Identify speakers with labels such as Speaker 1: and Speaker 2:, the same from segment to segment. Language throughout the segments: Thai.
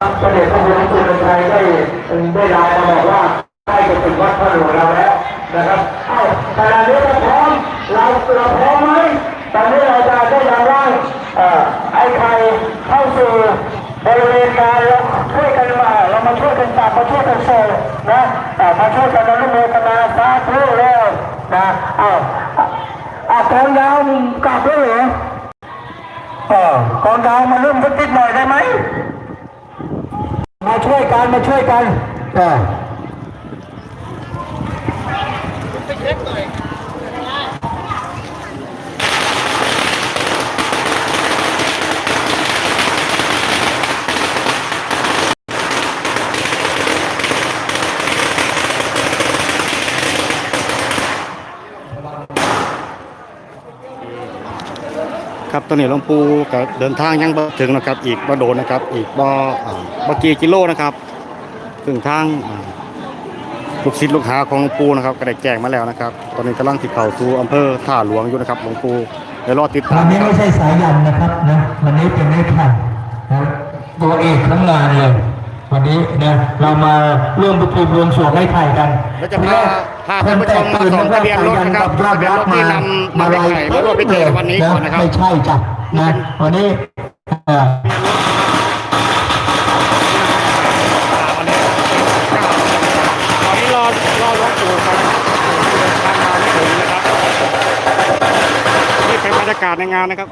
Speaker 1: พระเดชพระคุณหลวงปู่เดือนชัยได้ได้ไลน์มาบอกว่าใกล้จะถึงวัดพระหลวงเราแล้วนะครับเอ้าขณะนี้เราพร้อมเราเราพร้อมไหมตอนนี้เราจะได้นำร่างอ่อไอ้ไข่เข้าสู่บริเวณการเราช่วยกันมาเรามาช่วยกันจับมาช่วยกันโซ่นะมาช่วยกันอนุโมทนาสาธุแล้วนะเอ้าอะกองยาวกลับแล้วเหรอเออกองยาวมาเริ่มสักนิดหน่อยได้ไหม มาช่วยกันมาช่วยกันเอย
Speaker 2: ครับตอนนี้หลวงปู่ก็เดินทางยังบ่ถึงนะครับ อีกบ่โดนนะครับ อีกบ่อ่าบ่กี่กิโลนะครับซึ่งทางอ่าลูกศิษย์ลูกหาของหลวงปู่นะครับก็ได้แจ้งมาแล้วนะครับ ตอนนี้กำลังที่เข้าสู่อำเภอท่าหลวงอยู่นะครับหลวงปู่เดี๋ยวรอติดตาม
Speaker 1: วันนี้
Speaker 2: นะค
Speaker 1: ไม่
Speaker 2: รับ
Speaker 1: ใช่สายยันนะครับนะวันนี้เป็นไม้ไผ่นะตัวเอกทั้งงานเลยวันนี้นะเรามาร่วมประชุมรวมสวงไม้ไผ่กัน
Speaker 2: แล้วจะพา พาท่านผู้ชมมาส่องทะเบียนรถนะครับทะเบียนรถที่นำมาไม้ไผ่มารวมไปเจอในวันนี้ก่อนนะครับ
Speaker 1: ไม่ใช่จ้ะนะวันนี้เอ่อ
Speaker 2: ตอนนี้รอรอรถอยู่ครับเดินทางมาไม่ถึงนะครับนี่เป็นบรรยากาศในงานนะครับ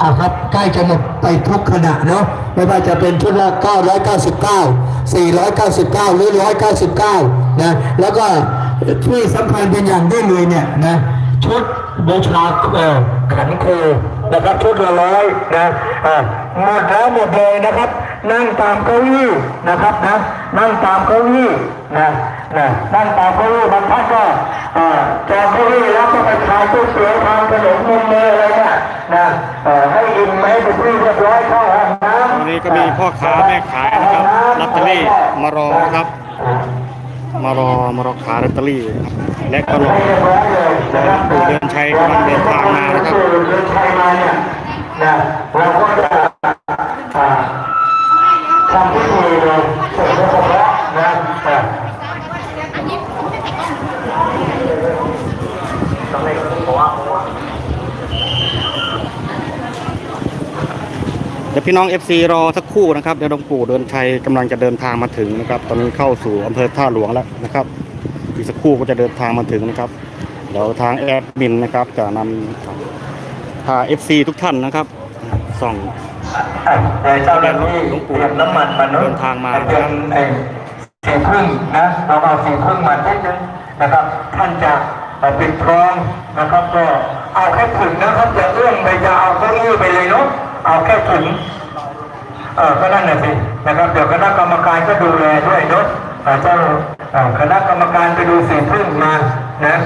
Speaker 1: อะอะครับใกล้จะหมดไปทุกขณะเนาะไม่ว่าจะเป็นชุดละ999 499 หรือ 199 นะ แล้วก็ที่สำคัญเป็นอย่างยิ่งเลยเนี่ยนะ ชุดบูชาเอ่อขันครู นะครับชุดละร้อยนะอะหมดแล้วหมดเลยนะครับ นั่งตามเก้าอี้นะครับนะนั่งตามเก้าอี้นะนะนั่งตามเก้าอี้บางท่านก็อ่าจองเก้าอี้แล้วก็ไปทานก๋วยเตี๋ยวทานขนมนมเนยอะไรเนี่ยนะเอ่อให้อิ่มให้เป็นที่เรียบร้อยเข้าห้องน้ำ
Speaker 2: วันนี้ก็มีพ่อค้าแม่ขายนะครับลอตเตอรี่มารอนะครับ มารอมารอขายลอตเตอรี่ครับและก็รอ
Speaker 1: ให้เรียบร้อ
Speaker 2: ปู่เดือนชัยกำลังเดินทางมานะครับ
Speaker 1: ปู่เดินชัยมาเนี่ยนะเราก็จะทำพิธีเลยเสร็จแล้วก็เพราะนะอ่า
Speaker 2: เดี๋ยวพี่น้อง FC รอสักครู่นะครับเดี๋ยวหลวงปู่เดินชัยกำลังจะเดินทางมาถึงนะครับ ตอนนี้เข้าสู่อำเภอท่าหลวงแล้วนะครับ อีกสักครู่ก็จะเดินทางมาถึงนะครับเดี๋ยวทางแอดมินนะครับจะนำพา FC ทุกท่านนะครับส่อง
Speaker 1: แต่เจ้าหน้าที่เตรียมน้ำมันมาเนอะ
Speaker 2: เดินทางมา
Speaker 1: เตรียมไอ้สีพึ่งนะเราเอาสีพึ่งมานิดนึงนะครับ ท่านจะมาปิดทองนะครับ ก็เอาแค่ถึงนะครับอย่าเอื้อมไปจะเอาเก้าอี้ไปเลยเนาะ เอาแค่ถึงเออก็นั่นน่ะสินะครับเดี๋ยวคณะกรรมการก็ดูแลด้วยเนาะอาเจ้าคณะกรรมการไปดูสีพึ่งมานะ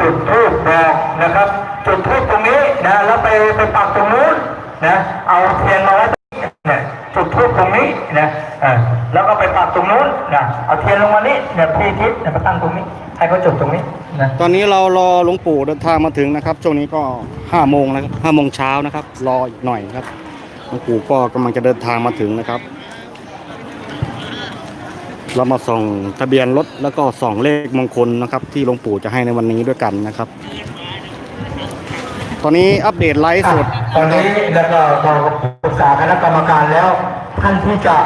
Speaker 1: จุดทูบบอกนะครับ จุดทูบตรงนี้นะแล้วไปไปปักตรงนู้นนะเอาเทียนมาไว้ตรงนี้จุดทูบตรงนี้นะแล้วก็ไปปักตรงนู้นนะเอาเทียนลงมานี้เนี่ยพีทิศเนี่ยมาตั้งตรงนี้ ให้เขาจุดตรงนี้นะ
Speaker 2: ตอนนี้เรารอหลวงปู่เดินทางมาถึงนะครับ ช่วงนี้ก็5โมงนะครับ5โมงเช้านะครับ รออีกหน่อยนะครับหลวงปู่ก็กำลังจะเดินทางมาถึงนะครับ เรามาส่องทะเบียนรถแล้วก็ส่องเลขมงคลนะครับ ที่หลวงปู่จะให้ในวันนี้ด้วยกันนะครับ ตอนนี้อัปเดตไลฟ์สด
Speaker 1: ตอนนี้แล้วก็เราปรึกษาคณะกรรมการแล้ว ท่านที่จะ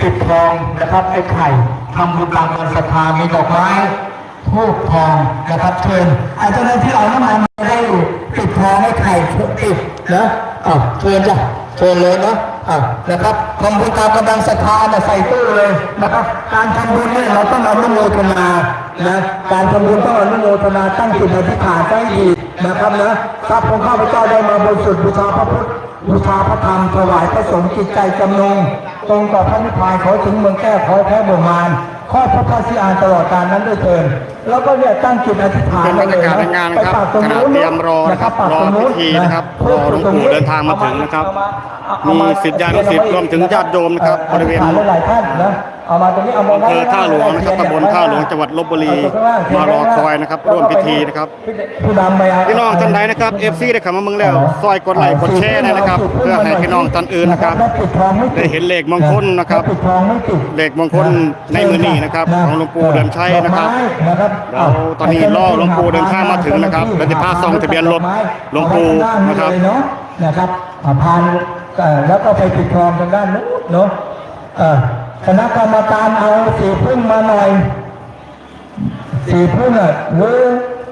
Speaker 1: ปิดทองนะครับไอ้ไข่ทำบุญตามวันศรัทธามีดอกไม้ ทูบทองนะครับเชิญอ้เจ้าหน้าที่เอาน้ำมันมาได้ปิดทองให้ไข่ติดนะอะเชิญจ้ะเชิญเลยนะอะนะครับทำบุญตามกำลังศรัทธาน่ะใส่ตู้เลยนะครับ การทำบุญเนี่ยเราต้องอนุโมทนานะการทำบุญต้องอนุโมทนาตั้งจิตอธิษฐานได้ดีนะครับนะทรัพย์ของข้าพเจ้าได้มาบริสุทธิ์บูชาพระพุทธบูชาพระธรรมถวายพระสงฆ์จิตใจจำนงตรงต่อพระนิพพานขอถึงเมืองแก้ขอแพ้เมืองมาร ข้อพระพาสีอานตลอดการนั้นด้วยเถินแล้วก็เนี่ยตั้งจิตอธิษฐาน
Speaker 2: เป็นบรรยากาศในงานนะครับ
Speaker 1: ไปปกตงนู้น
Speaker 2: ขณะเตรียมรอนะครับ
Speaker 1: ปากตงนู้น
Speaker 2: รอพิธีนะครับรอหลวงปู่เดินทางมาถึงนะครับ
Speaker 1: เอาา
Speaker 2: มีศิษยานุศิษย์รวมถึงญาติโยมนะครับบริเวณ
Speaker 1: อธิษฐานหลายๆท่านนะ เอามาตรงนี้เอามา
Speaker 2: อำเภอท่าหลวงนะครับตำบลท่าหลวงจังหวัดลบบุรีมารอคอยนะครับร่วมพิธีนะครับ
Speaker 1: ผู้นำไป
Speaker 2: พี่น้องท่านใดนะครับ FC ได้เข้ามาเมืองแล้วซอยกดไลค์กดแชร์หนอยนะครับ เพื่อให้พี่น้องท่านอื่นนะครับ ได้เห็นเลขมงคลนะครับ
Speaker 1: ปิดทองไม่ติด
Speaker 2: เลขมงคลในมือนี้นะครับ ของหลวงปู่เดือนชัยนะครับ
Speaker 1: ดอกไม้นะครับ
Speaker 2: เดี๋ยวตอนนี้รอหลวงปู่เดินทางมาถึงนะครับแล้วจะพาส่องทะเบียนรถหลวงปู่นะครับ
Speaker 1: เอาไว้ข้างหาเลยเนาะนะครับอ่าพานเอ่อแล้วก็ไปปิดทองทางด้านนู้นเนาะเอ่อ คณะกรรมการเอาสีพึ่งมาหน่อย สีพึ่งอะหรือ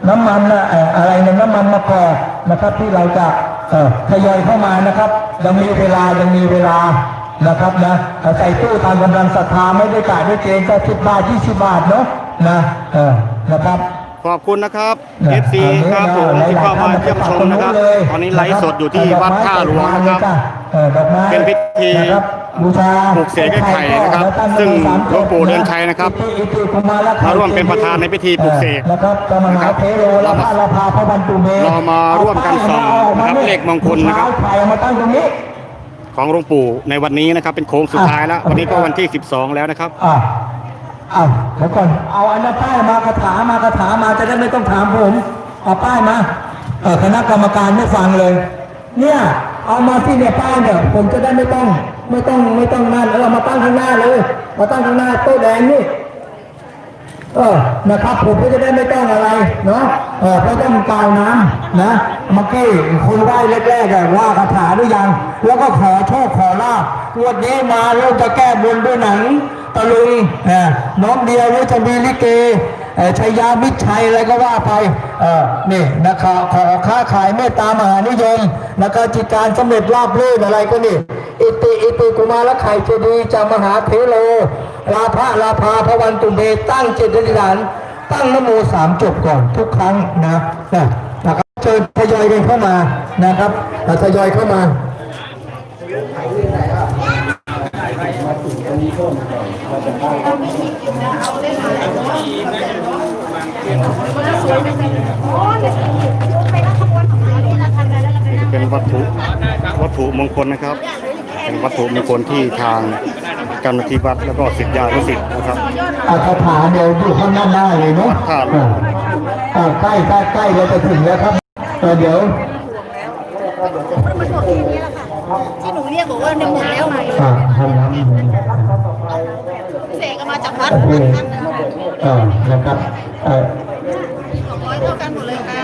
Speaker 1: น้ำมันอะเอ่ออะไรเนี่ยน้ำมันมะกอกนะครับ ที่เราจะเอ่อทยอยเข้ามานะครับ ยังมีเวลายังมีเวลานะครับนะเอ่อใส่ตู้ตามกำลังศรัทธาไม่ได้กะด้วยเกณฑ์ก็สิบบาทยี่สิบบาทเนาะนะเออนะครับ
Speaker 2: ขอบคุณนะครับ
Speaker 1: เนี่ย
Speaker 2: FC ครับผมที่เข้ามาเยี่ยมชมนะครับ ตอนนี้ไลฟ์สดอยู่ที่วัดท่าหลวงนะครับ
Speaker 1: เออดอกไม้
Speaker 2: เป็นพิธี
Speaker 1: นะครับบูชา
Speaker 2: ปลุกเสกไอ้ไข่นะครับ ซึ่งหลวงปู่เดือนชัยนะครับ
Speaker 1: อิติกุมารไข่
Speaker 2: มาร่วมเป็นประธานในพิธีปลุกเสก
Speaker 1: นะครับกมหาเทโรและพระราภาพระวันตุเม
Speaker 2: เรามาร่วมกันส่องนะครับเลขมงคลนะครับ
Speaker 1: บูชาไข่เอามาตั้งตรงนี้
Speaker 2: ของหลวงปู่ในวันนี้นะครับ เป็นโค้งสุดท้ายแล้ว วันนี้ก็วันที่ 12 แล้วนะครับ
Speaker 1: อะเอาเดี๋ยวก่อนเอาอันนั้นป้ายมากระถามากระถามาจะได้ไม่ต้องถามผมเอาป้ายมาเออคณะกรรมการไม่ฟังเลย เนี่ย เอามาที่เนี่ยป้ายเนี่ยผมจะได้ไม่ต้องไม่ต้องไม่ต้องนั่นเอามาตั้งข้างหน้าเลยมาตั้งข้างหน้าโต๊ะแดงนี่เออนะครับ ผมก็จะได้ไม่ต้องอะไรเนาะเออไม่ต้องกาวน้ำนะเมื่อกี้คนไหว้แรกๆว่าคาถาหรือยัง แล้วก็ขอโชคขอลาบงวดนี้มาแล้วจะแก้บนด้วยหนังตะลุงน้องเดียวแล้วจะมีลิเก ชัยยามิชัยอะไรก็ว่าไปนี่นะครับขอค้าขายเมตตามหานิยมนะครับจิตการสำเร็จราบรื่นอะไรก็นี่อิติอิติกุมารไข่เจดีจามหาเทโลลาภะลาภาพระวันตุเมตั้งเจตนิฐาน ตั้งนโมสามจบก่อนทุกครั้งนะนะครับเชิญทยอยกันเข้ามานะครับทยอยเข้ามา
Speaker 2: เป็นวัตถุวัตถุมงคลนะครับ เป็นวัตถุมงคลที่ทางเจ้าหน้าที่วัดแล้วก็ศิษยานุศิษย์นะครับ
Speaker 1: อาคาถาเดี๋ยวอยู่ข้างหน้าหน้าเลยเนาะ
Speaker 2: ครับ
Speaker 1: เอออ่าใกล้ใกล้ใกล้เราจะถึงแล้วครับเออเดี๋ยว
Speaker 3: มันหมดแค่นี้แหละค่ะที่หนูเรียกบอกว่าในหมดแล้วไง
Speaker 1: อ่าทำน้ำ
Speaker 3: เสกเอามาจากวัด
Speaker 1: โอเคเออนะครับเออ
Speaker 3: สองร้อยเท่ากันหมดเลยค่ะ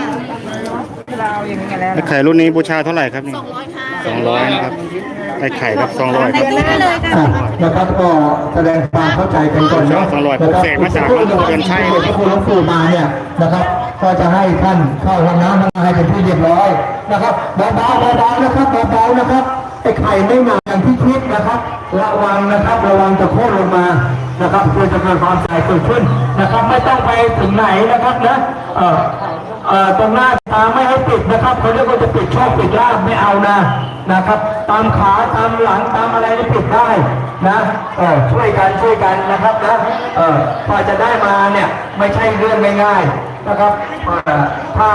Speaker 2: ไอ้ไข่รุ่นนี้บูชาเท่าไหร่ครับนี่
Speaker 3: สองร้อยค่ะ
Speaker 2: สองร้อยนะครับไอ้ไข่ครับสองร้อยครับ
Speaker 3: ได้เลยค่ะ
Speaker 1: อะนะครับก็แสดงความเข้าใจกันก่อนเนาะ
Speaker 2: สองร้อยปลุกเสกมาจากหลวงปู่เดือนชัย
Speaker 1: พระคุณหลวงปู่มาเนี่ยนะครับ ก็จะให้ท่านเข้าห้องน้ำห้องน้ำให้เป็นที่เรียบร้อยนะครับเบาๆเบาๆนะครับเบาๆนะครับไอ้ไข่ไม่หนาอย่างที่คิดนะครับ ระวังนะครับระวังจะโค่นลงมานะครับเพื่อจะเกิดความเสียหายเกิดขึ้นนะครับ ไม่ต้องไปถึงไหนนะครับนะเออเอ่อตรงหน้าตาไม่ให้ปิดนะครับเขาเรียกว่าจะปิดช่องปิดลาบไม่เอานะนะครับ ตามขาตามหลังตามอะไรนี่ปิดได้นะเออช่วยกันช่วยกันนะครับนะเออพอจะได้มาเนี่ยไม่ใช่เรื่องง่ายๆ นะครับถ้า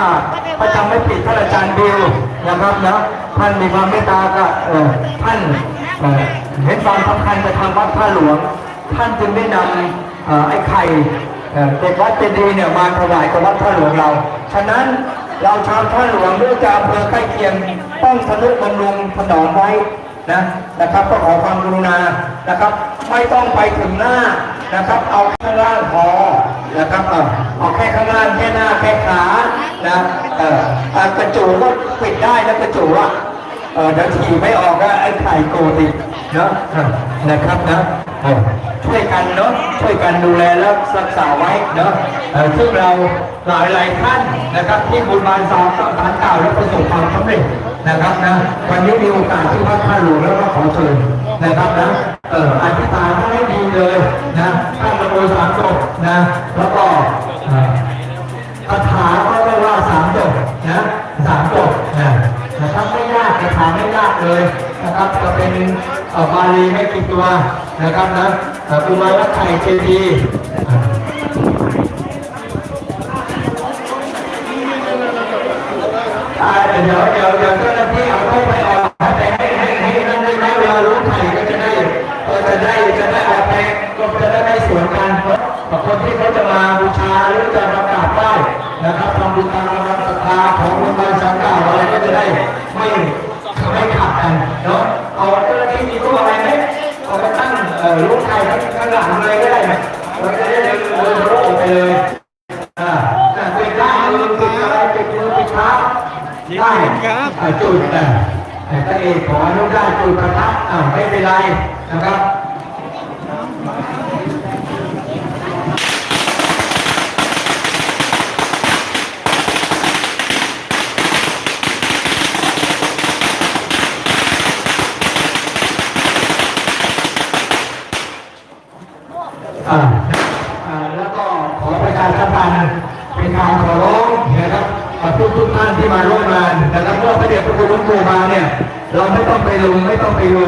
Speaker 1: ถ้าจำไม่ผิดท่านอาจารย์บิวนะครับนะท่านมีความเมตตากับท่านเห็นความสำคัญกับทางวัดท่าหลวง ท่านจึงได้นำไอ้ไข่เด็กวัดเจดีย์เนี่ยมาถวายกับวัดท่าหลวงเรา ฉะนั้นเราชาวท่าหลวงหรือจะอำเภอใกล้เคียงต้องทะนุบำรุงถนอมไว้นะนะครับก็ขอความกรุณานะครับ ไม่ต้องไปถึงหน้านะครับ เอาข้างล่างพอ นะครับเอาเอาแค่ข้างล่างแค่หน้าแค่ขานะเอออะกระจูก็ปิดได้นะกระจูอะเออเดี๋ยวถีบไม่ออกก็ไอ้ไข่โกรธอีกเนาะนะครับนะเออช่วยกันเนาะช่วยกันดูแลและรักษาไว้เนาะซึ่งเราหลายหลายท่านนะครับที่บุญบานสาวสารเก่าและประสบความสำเร็จนะครับนะวันนี้มีโอกาสที่วัดท่าหลวงแล้วก็ขอเชิญ นะครับนะเอออธิษฐานให้ดีเลยนะท่านระโมสามจบนะแล้วก็เอ่อคาถาก็เรียกว่าสามจบนะสามจบนะนะครับไม่ยากคาถาไม่ยากเลยนะครับจะเป็นเอ่อบาลีไม่กี่ตัวนะครับนะเอ่กุมารไข่เจดีย์อ่าเดี๋ยวเดี๋ยวเดี๋ยว จะมาบูชาหรือจะมากราบไหว้นะครับทำบุญตามกำลังศรัทธาของบุญบารสังกาอะไรก็จะได้ไม่ไม่ขาดกันเนาะเอาเจ้าหน้าที่มีตู้อะไรไหมเอาไปตั้งเอ่อลูกไทยข้างหลังเลยก็ได้ไหมเราจะได้เดินเดินโลกไปเลยอ่าแต่ปิดได้มือปิดอะไรปิดมือปิดเท้าได้ครับอ่าจุดอะแต่พระเอกขออนุญาตจุดประทัดอ่าไม่เป็นไรนะครับ แล้วก็ขอประชาสัมพันธ์เป็นการขอร้องนะครับกับทุกทุกท่านที่มาร่วมงานนะครับเมื่อพระเดชพระคุณหลวงปู่มาเนี่ย เราไม่ต้องไปลุงไม่ต้องไปดู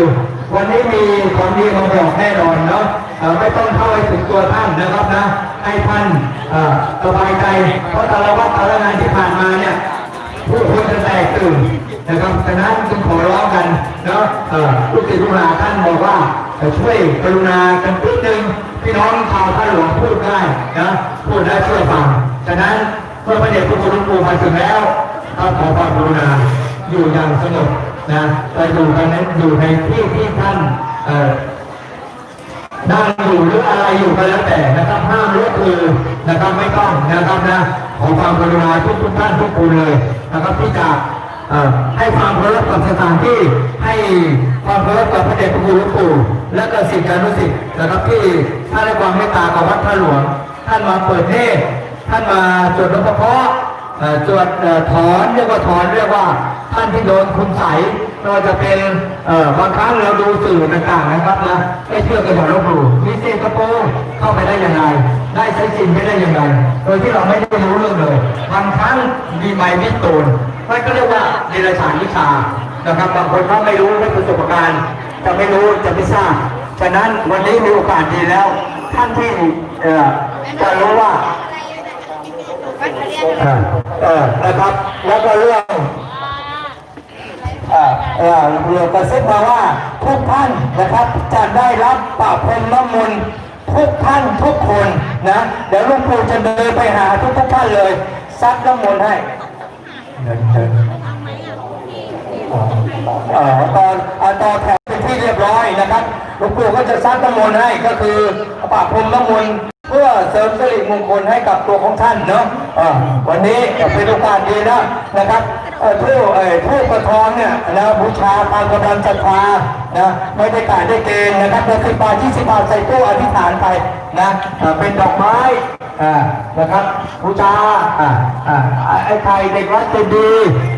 Speaker 1: วันนี้มีของดีมาบอกแน่นอนเนาะไม่ต้องเข้าไปถึงตัวท่านนะครับนะให้ท่านสบายใจ เพราะแต่ละวัดแต่ละงานที่ผ่านมาเนี่ยผู้คนจะแตกตื่นนะครับฉะนั้นจึงขอร้องกันเนาะลูกศิษย์ลูกหาท่านบอกว่า ช่วยกรุณากันนิดนึงพี่น้องชาวท่าหลวงพูดได้นะพูดได้ช่วยฟังฉะนั้นเมื่อพระเดชพระคุณหลวงปู่มาถึงแล้วก็ขอความกรุณาอยู่อย่างสงบนะไปอยู่กันนั้นอยู่ในที่ที่ท่านเอ่อนั่งอยู่หรืออะไรอยู่ก็แล้วแต่นะครับห้ามลุกคือนะครับไม่ต้องนะครับนะขอความกรุณาทุกทุกท่านทุกคนเลยนะครับที่จะ ให้ความเคารพกับสถานที่ให้ความเคารพกับพระเดชพระคุณหลวงปู่และก็สิทธิอนุสิทธิ์นะครับที่ท่านได้ความเมตตากับวัดพระหลวง ท่านมาเปิดเทศท่านมาสวดนพเพาะเอ่อจวดถอนเรียกว่าถอนเรียกว่า ท่านที่โดนคุณใสยไม่ว่าจะเป็นเอ่อบางครั้งเราดูสื่อต่างๆนะครับนะไม่เชื่อกันหมดลบหลู่มีเซกระโปรงเข้าไปได้ยังไงได้ใช้สินไม่ได้ยังไงโดยที่เราไม่ได้รู้เรื่องเลยบางครั้งมีไม้มิดตูนมันก็เรียกว่าเดรัจฉานวิชานะครับบางคนเขาไม่รู้ไม่ประสบการณ์จะไม่รู้จะไม่ทราบฉะนั้นวันนี้มีโอกาสดีแล้ว ท่านที่เอ่อจะรู้ว่าเออเออนะครับแล้วก็เรื่อง เออเออเรื่องกระซิบมาว่าทุกท่านนะครับจะได้รับปะพรมน้ำมนต์ทุกท่านทุกคนนะเดี๋ยวหลุงปู่จะเดินไปหาทุกทุกๆท่านเลยซัดน้ำมนต์ให้เดินเดินเอ่อตอนเอ่อตอนแถวเป็นที่เรียบร้อยนะครับหลวงปู่ก็จะซัดน้ำมนต์ให้ก็คือปะพรมน้ำมนต์เพื่อเสริมสิริมงคลให้กับตัวของท่านเนาะวันนี้เป็นโอกาสดีนะนะครับเอ่อผู้เอ่อผู้ประทองเนี่ยนะบูชาตามกำลังศรัทธานะไม่ได้กาได้เกณฑ์นะครับเราสิบบาทยี่สิบบาทใส่ตู้อธิษฐานไปนะเป็นดอกไม้นะครับบูชาไอ้ไข่เด็กวัดเจดี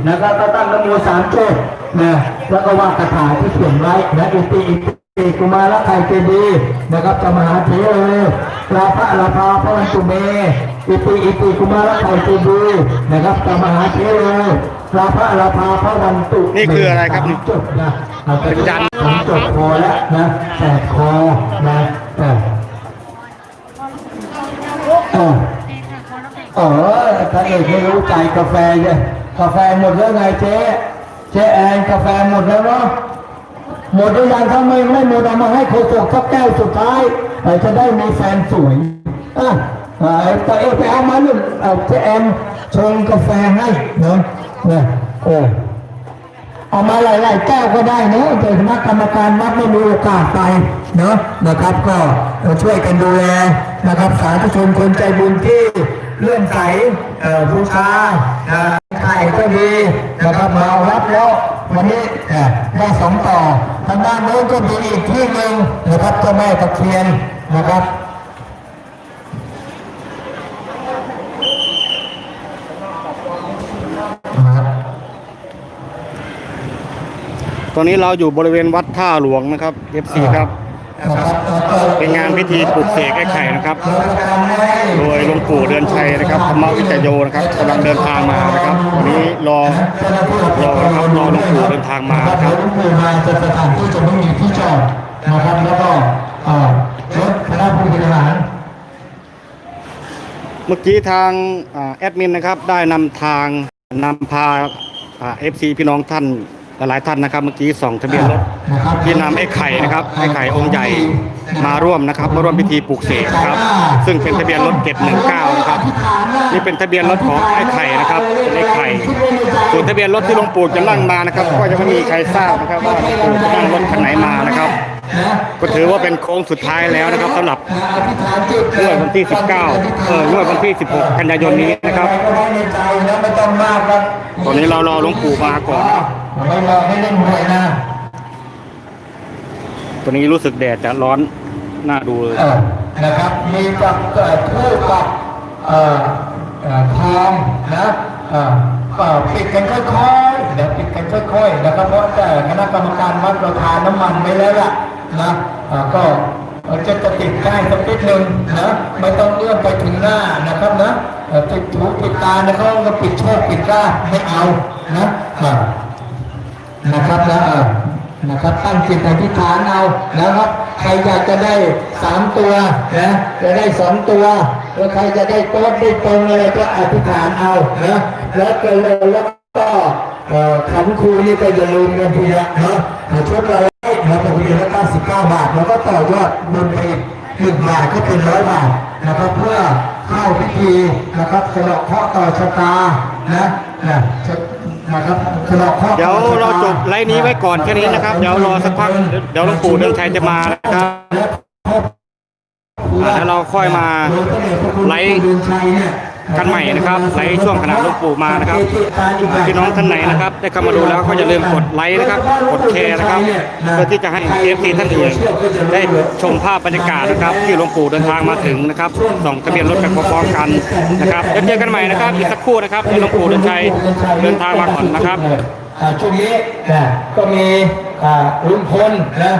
Speaker 1: นะครับก็ตั้งนโมสามจบนะแล้วก็ว่าคาถาที่เขียนไว้นะอิติอิติ เอกกุมารไข่เจดีนะครับจะมหาเถรลาภะลาภาพระวันตุเมอิติอิติกุมารไข่เจดีนะครับจะมหาเถรลาภะลาภาพระวันตุ
Speaker 2: นี่คืออะไรครับ
Speaker 1: จบนะเอา
Speaker 2: เป็นยันต์
Speaker 1: สามจบคอแล้วนะแสกคอนะเออเออเออถ้าเอกไม่รู้ใจกาแฟเนี่ยกาแฟหมดแล้วไงเจ๊เจ๊แอนกาแฟหมดแล้วเนาะ หมดหรือยังถ้าไม่ไม่หมดเอามาให้โคศกสักแก้วสุดท้ายอ่อจะได้มีแฟนสวยอะเอ่อแต่เอไปเอามาหนึ่งเอ่อเจแอมชงกาแฟให้เนาะเนี่ยโอ้เอามาหลายๆแก้วก็ได้เนาะแต่คณะกรรมการวัดไม่มีโอกาสไปเนาะนะครับก็ช่วยกันดูแลนะครับสาธุชนคนใจบุญที่เลื่อนใสเอ่อบูชาไข่ก็ดีนะครับมารับแล้ว วันนี้เอ่อได้สองต่อทางด้านโน้นก็มีอีกที่หนึ่งนะครับเจ้าแม่ตะเคียนนะครับ
Speaker 2: ตอนนี้เราอยู่บริเวณวัดท่าหลวงนะครับ FC ครับ เป็นงานพิธีปลุกเสกไอ้ไข่นะครับ โดยหลวงปู่เดือนชัยนะครับธรรมวิจโยนะครับกำลังเดินทางมานะครับวันนี้รอรอนะครับรอหลวงปู่เดินทางมานะครับ
Speaker 1: หลวงปู่มาจะสถานที่จะไม่มีที่จอดนะครับแล้วก็เอ่อรถคณะผู้บริหาร
Speaker 2: เมื่อกี้ทางอ่าแอดมินนะครับได้นำทางนำพาเอฟซีพี่น้องท่านหลายๆท่านนะครับ เมื่อกี้ส่องทะเบียนรถ
Speaker 1: นะครับ
Speaker 2: ที่นำไอ้ไข่นะครับไอ้ไข่องค์ใหญ่ มาร่วมนะครับมาร่วมพิธีปลูกเสกนะครับ ซึ่งเป็นทะเบียนรถเก็บ19นะครับ นี่เป็นทะเบียนรถของไอ้ไข่นะครับเป็นไอ้ไข่ส่วนทะเบียนรถที่หลวงปู่จะนั่งมานะครับ ก็ยังไม่มีใครทราบนะครับว่าหลวงปู่จะนั่งรถคันไหนมานะครับก็ถือว่าเป็นโค้งสุดท้ายแล้วนะครับสำหรับ
Speaker 1: อธิษฐานจิต
Speaker 2: งวดวันที่ 19 เอองวดวันที่ 16 กันยายนนี้นะครับ
Speaker 1: ก็ได้ในใจนะไม่ต้องมากครับ
Speaker 2: ตอนนี้เรารอหลวงปู่มาก่อนนะครับ
Speaker 1: ไม่รอไม่เล่นหวยนะ
Speaker 2: ตอนนี้รู้สึกแดดจะร้อน น่าดูเลย
Speaker 1: เออนะครับ มีกับเอ่อทูบกับเอ่อเอ่อทองนะเอ่อเอ่อปิดกันค่อยๆเดี๋ยวปิดกันค่อยๆนะครับเพราะแต่คณะกรรมการวัดเราทานน้ำมันไปแล้วล่ะนะเอ่อก็เอ่อจะจะติดได้สักนิดนึงนะไม่ต้องเลื่อนไปถึงหน้านะครับนะเอ่อติดถูปิดตานะครับก็ปิดโชคปิดลาไม่เอานะอ่านะครับนะเออ นะครับตั้งจิตอธิษฐานเอานะครับ ใครอยากจะได้สามตัวนะจะได้สองตัวแล้วใครจะได้โต๊ดได้ตรงอะไรก็อธิษฐานเอานะแล้วก็แล้วก็เอ่อขันครูนี่ก็อย่าลืมเงินทีละนะชุดเราเราปกติละ99บาท แล้วก็ต่อยอดบนไปหนึ่งบาทก็เป็นร้อยบาทนะครับเพื่อเข้าพิธีนะครับสะเดาะเคราะห์ต่อชะตานะ นะนะครับสะเดาะเคราะห์
Speaker 2: เดี๋ยว
Speaker 1: ต่อชะต
Speaker 2: เราจบไลน์นี้ไว้ก่อนแค่นี้นะครับ เดี๋ยวรอสักพักเดี๋ยวหลวงปู่เดินชัยจะมานะครับอ่าแล้วเราค่อยมาไลฟ์ กันใหม่นะครับไลฟ์ช่วงขณะหลวงปู่มานะครับพี่น้องท่านไหนนะครับ ได้เข้ามาดูแล้วก็อย่าลืมกดไลค์นะครับ กดแชร์นะครับเพื่อที่จะให้เอฟซีท่านอื่นได้ชมภาพบรรยากาศนะครับ ที่หลวงปู่เดินทางมาถึงนะครับส่องทะเบียนรถกันพร้อมกันนะครับเจอกันใหม่นะครับอีกสักครู่นะครับที่หลวงปู่เดินชัยเดินทางมาก่อนนะครับ
Speaker 1: ช่วงนี้นะก็มีลุงพลนะ